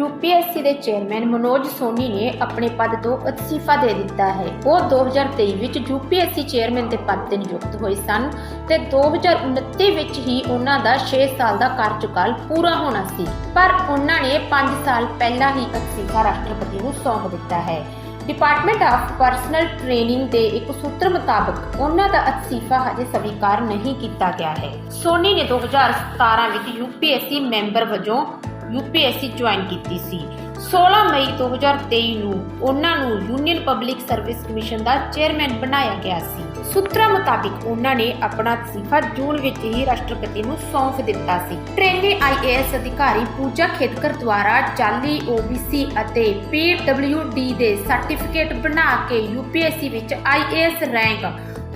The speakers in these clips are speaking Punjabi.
ਯੂਪੀਐਸਸੀ ਦੇ ਚੇਅਰਮੈਨ ਮਨੋਜ ਸੋਨੀ ਨੇ ਆਪਣੇ ਪਦ ਤੋਂ ਅਸਤੀਫਾ ਦੇ ਦਿੱਤਾ ਹੈ। ਉਹ 2023 ਵਿੱਚ ਯੂਪੀਐਸਸੀ ਚੇਅਰਮੈਨ ਦੇ ਪਦ ਤੇ ਨਿਯੁਕਤ ਹੋਏ ਸਨ ਤੇ 2029 ਵਿੱਚ ਹੀ ਉਹਨਾਂ ਦਾ 6 ਸਾਲ ਦਾ ਕਾਰਜਕਾਲ ਪੂਰਾ ਹੋਣਾ ਸੀ। ਪਰ ਉਹਨਾਂ ਨੇ 5 ਸਾਲ ਪਹਿਲਾਂ ਹੀ ਅਸਤੀਫਾ ਰਾਸ਼ਟਰਪਤੀ ਨੂੰ ਸੌਂਪ ਦਿੱਤਾ ਹੈ। ਡਿਪਾਰਟਮੈਂਟ ਆਫ ਪਰਸਨਲ ਟ੍ਰੇਨਿੰਗ ਦੇ ਇੱਕ ਸੂਤਰ ਮੁਤਾਬਕ ਉਹਨਾਂ ਦਾ ਅਸਤੀਫਾ ਹਜੇ ਸਵੀਕਾਰ ਨਹੀਂ ਕੀਤਾ ਗਿਆ ਹੈ। ਸੋਨੀ ਨੇ 2017 ਵਿੱਚ ਯੂਪੀਐਸਸੀ ਮੈਂਬਰ ਵਜੋਂ ਯੂਪੀਐਸਸੀ ਜੁਆਇਨ ਕੀਤੀ ਸੀ। 16 ਮਈ 2023 ਨੂੰ ਉਹਨਾਂ ਨੂੰ ਯੂਨੀਅਨ ਪਬਲਿਕ ਸਰਵਿਸ ਕਮਿਸ਼ਨ ਦਾ ਚੇਅਰਮੈਨ ਬਣਾਇਆ ਗਿਆ ਸੀ। ਸੂਤਰਾਂ ਮੁਤਾਬਿਕ ਉਹਨਾਂ ਨੇ ਆਪਣਾ ਅਸਤੀਫਾ ਜੂਨ ਵਿੱਚ ਹੀ ਰਾਸ਼ਟਰਪਤੀ ਨੂੰ ਸੌਂਪ ਦਿੱਤਾ ਸੀ। ਟ੍ਰੇਨੀ ਆਈਏਐਸ ਅਧਿਕਾਰੀ ਪੂਜਾ ਖੇਤਕਰ ਦੁਆਰਾ ਜਾਲੀ ਓਬੀਸੀ ਅਤੇ ਪੀਡਬਲਿਊਡੀ ਦੇ ਸਰਟੀਫਿਕੇਟ ਬਣਾ ਕੇ ਯੂਪੀਐਸਸੀ ਵਿੱਚ ਆਈਏਐਸ ਰੈਂਕ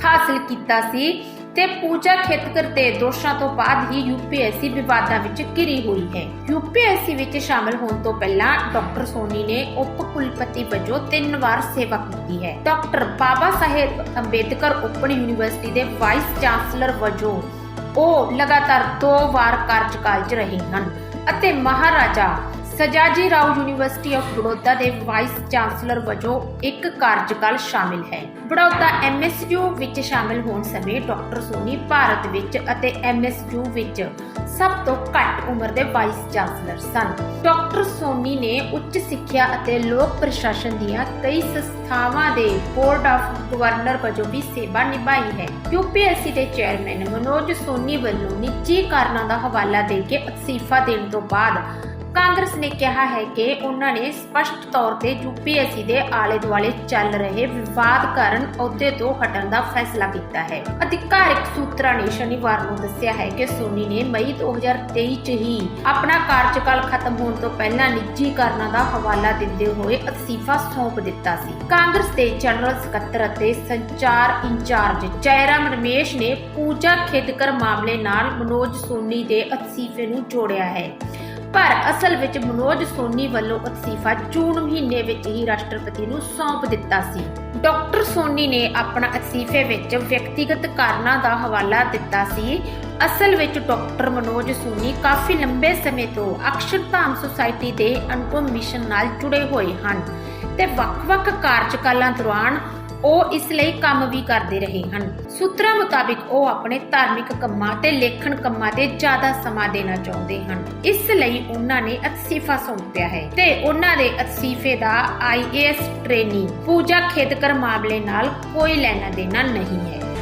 ਹਾਸਲ ਕੀਤਾ ਸੀ। ਤੇ ਪੂਜਾ ਖੇਤਕਰ ਦੇ ਦੋਸ਼ਾਂ ਤੋਂ ਬਾਅਦ ਹੀ ਯੂਪੀਐਸਸੀ ਵਿਵਾਦਾਂ ਵਿੱਚ ਘਿਰੀ ਹੋਈ ਹੈ। ਯੂਪੀਐਸਸੀ ਵਿੱਚ ਸ਼ਾਮਲ ਹੋਣ ਤੋਂ ਪਹਿਲਾਂ ਡਾਕਟਰ ਸੋਨੀ ਨੇ ਉਪ ਕੁਲਪਤੀ ਵਜੋਂ ਤਿੰਨ ਵਾਰ ਸੇਵਾ ਕੀਤੀ ਹੈ। Doctor Baba Saheb Ambedkar open university ਦੇ ਵਾਈਸ ਚਾਂਸਲਰ ਵਜੋਂ ਉਹ ਲਗਾਤਾਰ ਦੋ ਵਾਰ ਕਾਰਜਕਾਲ 'ਚ ਰਹੇ ਹਨ ਅਤੇ ਮਹਾਰਾਜਾ ਸਜਾਜੀ ਰਾਓ ਯੂਨੀਵਰਸਿਟੀ ਆਫ ਬੜੌਦਾ ਦੇ ਵਾਈਸ ਚਾਂਸਲਰ ਵਜੋਂ ਇੱਕ ਕਾਰਜਕਾਲ ਸ਼ਾਮਿਲ ਹੈ। ਬੜੌਦਾ ਐਮਐਸਯੂ ਵਿੱਚ ਸ਼ਾਮਿਲ ਹੋਣ ਸਮੇਂ ਡਾਕਟਰ ਸੋਨੀ ਭਾਰਤ ਵਿੱਚ ਅਤੇ ਐਮਐਸਯੂ ਵਿੱਚ ਸਭ ਤੋਂ ਘੱਟ ਉਮਰ ਦੇ ਵਾਈਸ ਚਾਂਸਲਰ ਸਨ। ਡਾਕਟਰ ਸੋਨੀ ਨੇ ਉੱਚ ਸਿੱਖਿਆ ਅਤੇ ਲੋਕ ਪ੍ਰਸ਼ਾਸਨ ਦੀਆਂ ਕਈ ਸੰਸਥਾਵਾਂ ਦੇ ਬੋਰਡ ਆਫ ਗਵਰਨਰ ਵਜੋਂ ਵੀ ਸੇਵਾ ਨਿਭਾਈ ਹੈ। ਯੂਪੀਐਸਸੀ ਦੇ ਚੇਅਰਮੈਨ ਮਨੋਜ ਸੋਨੀ ਵੱਲੋਂ ਨਿੱਜੀ ਕਾਰਨਾਂ ਦਾ ਹਵਾਲਾ ਦੇ ਕੇ ਅਸਤੀਫਾ ਦੇਣ ਤੋਂ ਬਾਅਦ ਕਾਂਗਰਸ ਨੇ ਕਿਹਾ ਹੈ ਕਿ ਉਹਨਾਂ ਨੇ ਸਪਸ਼ਟ ਤੌਰ ਤੇ ਯੂਪੀਐਸਸੀ ਦੇ ਆਲੇ ਦੁਆਲੇ ਚੱਲ ਰਹੇ ਵਿਵਾਦ ਕਾਰਨ ਅਹੁਦੇ ਤੋਂ ਹਟਣ ਦਾ ਫੈਸਲਾ ਕੀਤਾ ਹੈ। ਅਧਿਕਾਰਿਕ ਸੂਤਰਾਂ ਨੇ ਸ਼ਨੀਵਾਰ ਨੂੰ ਦੱਸਿਆ ਹੈ ਕਿ ਸੋਨੀ ਨੇ ਮਈ 2023 ਚ ਹੀ ਆਪਣਾ ਕਾਰਜਕਾਲ ਖਤਮ ਹੋਣ ਤੋਂ ਪਹਿਲਾਂ ਨਿੱਜੀ ਕਾਰਨਾਂ ਦਾ ਹਵਾਲਾ ਦਿੰਦੇ ਹੋਏ ਅਸਤੀਫਾ ਸੌਂਪ ਦਿੱਤਾ ਸੀ। ਕਾਂਗਰਸ ਦੇ ਜਨਰਲ ਸਕੱਤਰ ਅਤੇ ਸੰਚਾਰ ਇੰਚਾਰਜ ਜੈਰਾਮ ਰਮੇਸ਼ ਨੇ ਪੂਜਾ ਖੇਦਕਰ ਮਾਮਲੇ ਨਾਲ ਮਨੋਜ ਸੋਨੀ ਦੇ ਅਸਤੀਫੇ ਨੂੰ ਜੋੜਿਆ ਹੈ। ਪਰ ਅਸਲ ਵਿੱਚ ਮਨੋਜ ਸੋਨੀ ਵੱਲੋਂ ਅਸਤੀਫਾ ਜੂਨ ਮਹੀਨੇ ਵਿੱਚ ਹੀ ਰਾਸ਼ਟਰਪਤੀ ਨੂੰ ਸੌਂਪ ਦਿੱਤਾ ਸੀ। ਡਾਕਟਰ ਸੋਨੀ ਨੇ ਆਪਣਾ ਅਸਤੀਫੇ ਵਿੱਚ ਵਿਅਕਤੀਗਤ ਕਾਰਨਾਂ ਦਾ ਹਵਾਲਾ ਦਿੱਤਾ ਸੀ। ਅਸਲ ਵਿੱਚ ਡਾਕਟਰ ਮਨੋਜ ਸੋਨੀ ਕਾਫੀ ਲੰਬੇ ਸਮੇਂ ਤੋਂ ਅਕਸ਼ਰਧਾਮ ਸੁਸਾਇਟੀ ਦੇ ਅਨੁਪਮ ਮਿਸ਼ਨ ਨਾਲ ਜੁੜੇ ਹੋਏ ਹਨ ਤੇ ਵੱਖ-ਵੱਖ ਕਾਰਜਕਾਲਾਂ ਦੌਰਾਨ ਉਹ ਇਸ ਲਈ ਕੰਮ ਵੀ ਕਰਦੇ ਰਹੇ ਹਨ। ਸੂਤਰਾਂ ਮੁਤਾਬਿਕ ਉਹ ਆਪਣੇ ਧਾਰਮਿਕ ਕੰਮਾਂ ਤੇ ਲੇਖਣ ਕੰਮਾਂ ਤੇ ਜ਼ਿਆਦਾ ਸਮਾਂ ਦੇਣਾ ਚਾਹੁੰਦੇ ਹਨ। ਇਸ ਲਈ ਉਹਨਾਂ ਨੇ ਅਸਤੀਫਾ ਸੌਂਪਿਆ ਹੈ ਤੇ ਉਹਨਾਂ ਦੇ ਅਸਤੀਫੇ ਦਾ ਆਈਏਐਸ ਟ੍ਰੇਨੀ ਪੂਜਾ ਖੇਤਕਰ ਮਾਮਲੇ ਨਾਲ ਕੋਈ ਲੈਣਾ ਦੇਣਾ ਨਹੀਂ ਹੈ।